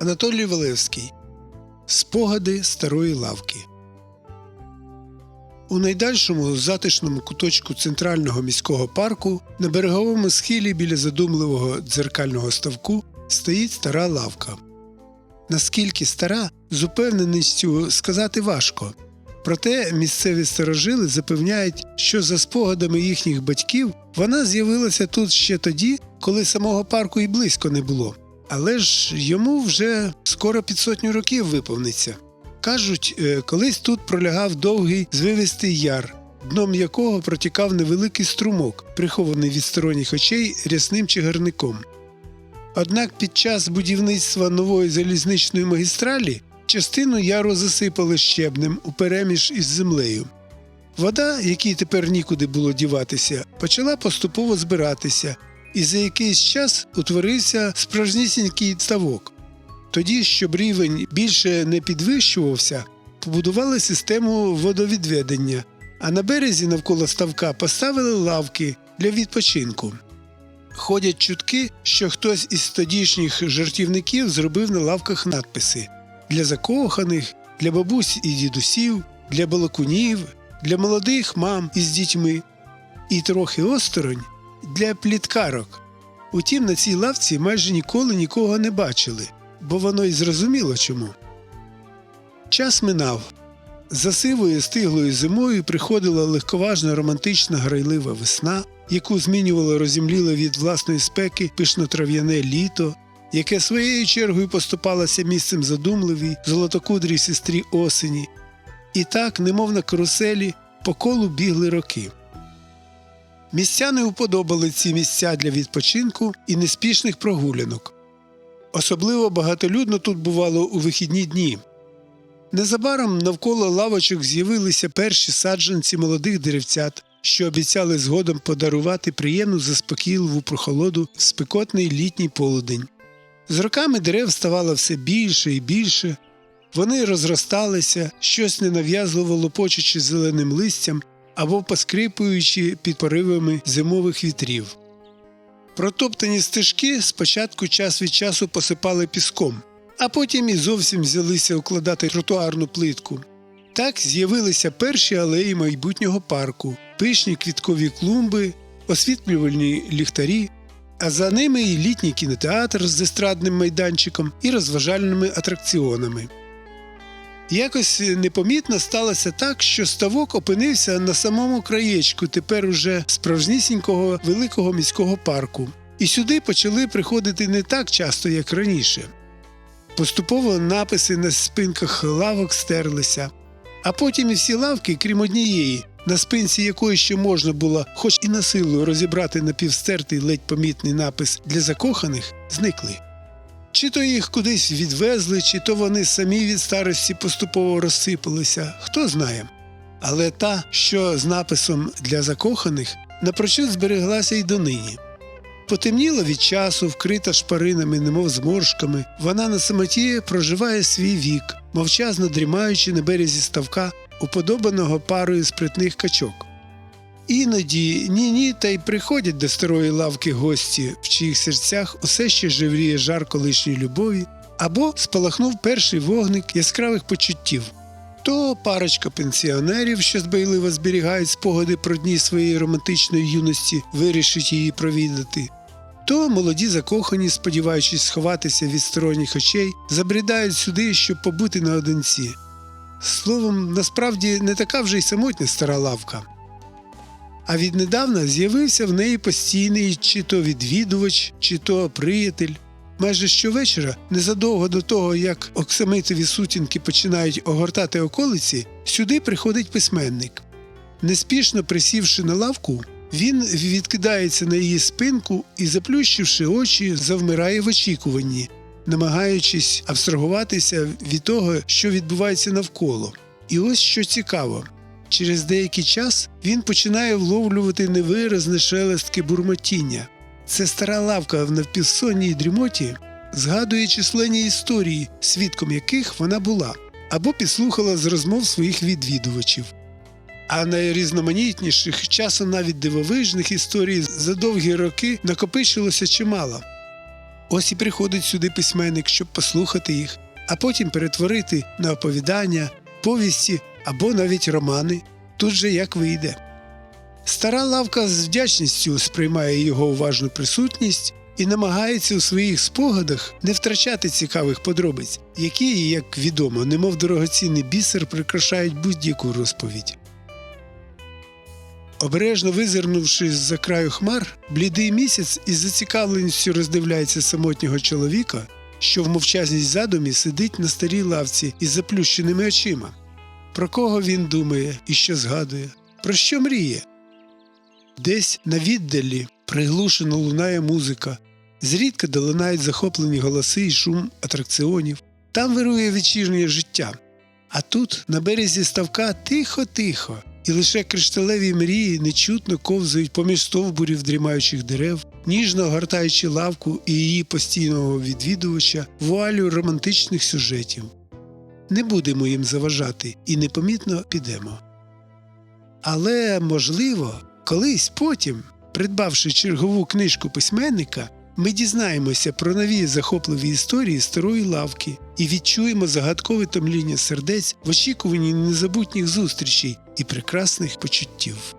Анатолій Валевський Спогади старої лавки. У найдальшому затишному куточку центрального міського парку на береговому схилі біля задумливого дзеркального ставку стоїть стара лавка. Наскільки стара, з упевненістю сказати важко. Проте місцеві старожили запевняють, що за спогадами їхніх батьків вона з'явилася тут ще тоді, коли самого парку і близько не було. Але ж йому вже скоро під сотню років виповниться. Кажуть, е, колись тут пролягав довгий звивистий яр, дном якого протікав невеликий струмок, прихований від сторонніх очей рясним чагарником. Однак під час будівництва нової залізничної магістралі частину яру засипали щебнем у переміж із землею. Вода, якій тепер нікуди було діватися, почала поступово збиратися, і за якийсь час утворився справжнісінький ставок. Тоді, щоб рівень більше не підвищувався, побудували систему водовідведення, а на березі навколо ставка поставили лавки для відпочинку. Ходять чутки, що хтось із тодішніх жартівників зробив на лавках надписи для закоханих, для бабусь і дідусів, для балакунів, для молодих мам із дітьми, і трохи осторонь для пліткарок. Утім, на цій лавці майже ніколи нікого не бачили, бо воно й зрозуміло чому. Час минав. За сивою стиглою зимою приходила легковажна романтична грайлива весна, яку змінювало розімліле від власної спеки пишнотрав'яне літо, яке своєю чергою поступалося місцем задумливій золотокудрій сестрі осені. І так, немов на каруселі, по колу бігли роки. Містяни уподобали ці місця для відпочинку і неспішних прогулянок. Особливо багатолюдно тут бувало у вихідні дні. Незабаром навколо лавочок з'явилися перші саджанці молодих деревцят, що обіцяли згодом подарувати приємну заспокійливу прохолоду в спекотний літній полудень. З роками дерев ставало все більше і більше, вони розросталися, щось ненав'язливо лопочучи зеленим листям або поскрипуючи під поривами зимових вітрів. Протоптані стежки спочатку час від часу посипали піском, а потім і зовсім взялися укладати тротуарну плитку. Так з'явилися перші алеї майбутнього парку, пишні квіткові клумби, освітлювальні ліхтарі, а за ними і літній кінотеатр з естрадним майданчиком і розважальними атракціонами. Якось непомітно сталося так, що ставок опинився на самому краєчку тепер уже справжнісінького великого міського парку, і сюди почали приходити не так часто, як раніше. Поступово написи на спинках лавок стерлися, а потім і всі лавки, крім однієї, на спинці якої ще можна було, хоч і на силу розібрати напівстертий ледь помітний напис для закоханих, зникли. Чи то їх кудись відвезли, чи то вони самі від старості поступово розсипалися, хто знає. Але та, що з написом для закоханих, напрочуд збереглася й донині. Потемніла від часу, вкрита шпаринами, немов зморшками, вона на самоті проживає свій вік, мовчазно дрімаючи на березі ставка, уподобаного парою спритних качок. Іноді ні ні та й приходять до старої лавки гості, в чиїх серцях усе ще живріє жар колишньої любові, або спалахнув перший вогник яскравих почуттів. То парочка пенсіонерів, що збайливо зберігають спогади про дні своєї романтичної юності, вирішить її провідати. То молоді закохані, сподіваючись сховатися від сторонніх очей, забрідають сюди, щоб побути наодинці. Словом, насправді не така вже й самотня стара лавка. А віднедавна з'явився в неї постійний чи то відвідувач, чи то приятель. Майже щовечора, незадовго до того, як оксамитові сутінки починають огортати околиці, сюди приходить письменник. Неспішно присівши на лавку, він відкидається на її спинку і, заплющивши очі, завмирає в очікуванні, намагаючись абстрагуватися від того, що відбувається навколо. І ось що цікаво. Через деякий час він починає вловлювати невиразне шелестке бурмотіння. Це стара лавка в навпівсонній дрімоті згадує численні історії, свідком яких вона була, або підслухала з розмов своїх відвідувачів. А найрізноманітніших, часом навіть дивовижних історій за довгі роки накопичилося чимало. Ось і приходить сюди письменник, щоб послухати їх, а потім перетворити на оповідання, повісті або навіть романи. Тут же як вийде. Стара лавка з вдячністю сприймає його уважну присутність і намагається у своїх спогадах не втрачати цікавих подробиць, які, як відомо, немов дорогоцінний бісер прикрашають будь-яку розповідь. Обережно визирнувши з-за краю хмар, блідий місяць із зацікавленістю роздивляється самотнього чоловіка, що в мовчазній задумі сидить на старій лавці із заплющеними очима. Про кого він думає і що згадує, про що мріє? Десь на віддалі приглушено лунає музика, зрідка долинають захоплені голоси і шум атракціонів. Там вирує вечірнє життя. А тут, на березі ставка, тихо-тихо, і лише кришталеві мрії нечутно ковзають поміж стовбурів дрімаючих дерев, ніжно огортаючи лавку і її постійного відвідувача вуалю романтичних сюжетів. Не будемо їм заважати і непомітно підемо. Але, можливо, колись потім, придбавши чергову книжку письменника, ми дізнаємося про нові захопливі історії старої лавки і відчуємо загадкове томління сердець в очікуванні незабутніх зустрічей і прекрасних почуттів.